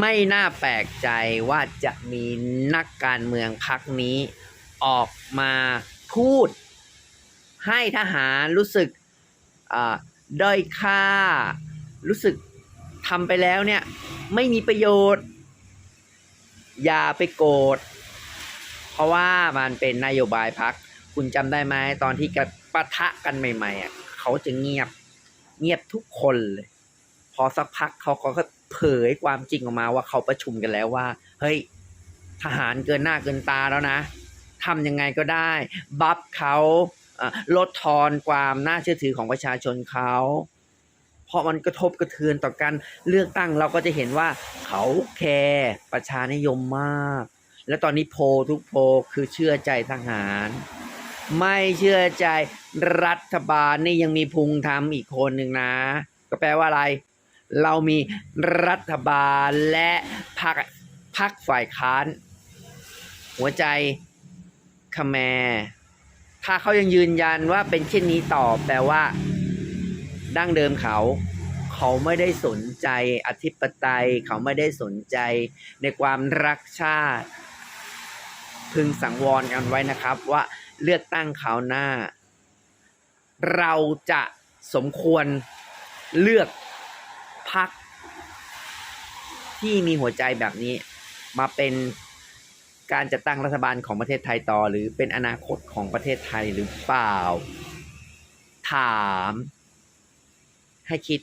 ไม่น่าแปลกใจว่าจะมีนักการเมืองพักนี้ออกมาพูด ให้ทหารรู้สึกด้อยค่า รู้สึกทำไปแล้วเนี่ย ไม่มีประโยชน์ อย่าไปโกรธเพราะว่ามันเป็นนโยบายพัก คุณจำได้ไหมตอนที่กับปะทะกันใหม่ๆอะเขาจะเงียบเงียบทุกคนเลย พอสักพักเขาก็ เผยความจริงออกมาว่าเขาประชุมกันแล้วว่า เฮ้ย ทหารเกินหน้าเกินตาแล้วนะทำยังไงก็ได้ บัฟเขาลดทอนความน่าเชื่อถือของประชาชนเขา เพราะมันกระทบกระเทือนต่อการเลือกตั้งเราก็จะเห็นว่าเขาแคร์ประชานิยมมาก และตอนนี้โพลทุกโพลคือเชื่อใจทหาร ไม่เชื่อใจรัฐบาลนี่ยังมีพุงทำอีกคนหนึ่งนะ ก็แปลว่าอะไร เรามีรัฐบาลและพรรคพรรคฝ่ายค้าน หัวใจคแมถ้าเขายังยืนยันว่าเป็นเช่นนี้ต่อแปลว่า ดั้งเดิมเขา เขาไม่ได้สนใจอธิปไตย เขาไม่ได้สนใจในความรักชาติ พึงสังวรกันไว้นะครับว่าเลือกตั้งคราวหน้า เราจะสมควรเลือก พัก ที่มีหัวใจแบบนี้ มาเป็นการจัดตั้งรัฐบาลของประเทศไทยต่อ หรือเป็นอนาคตของประเทศไทยหรือเปล่า ถาม ให้คิด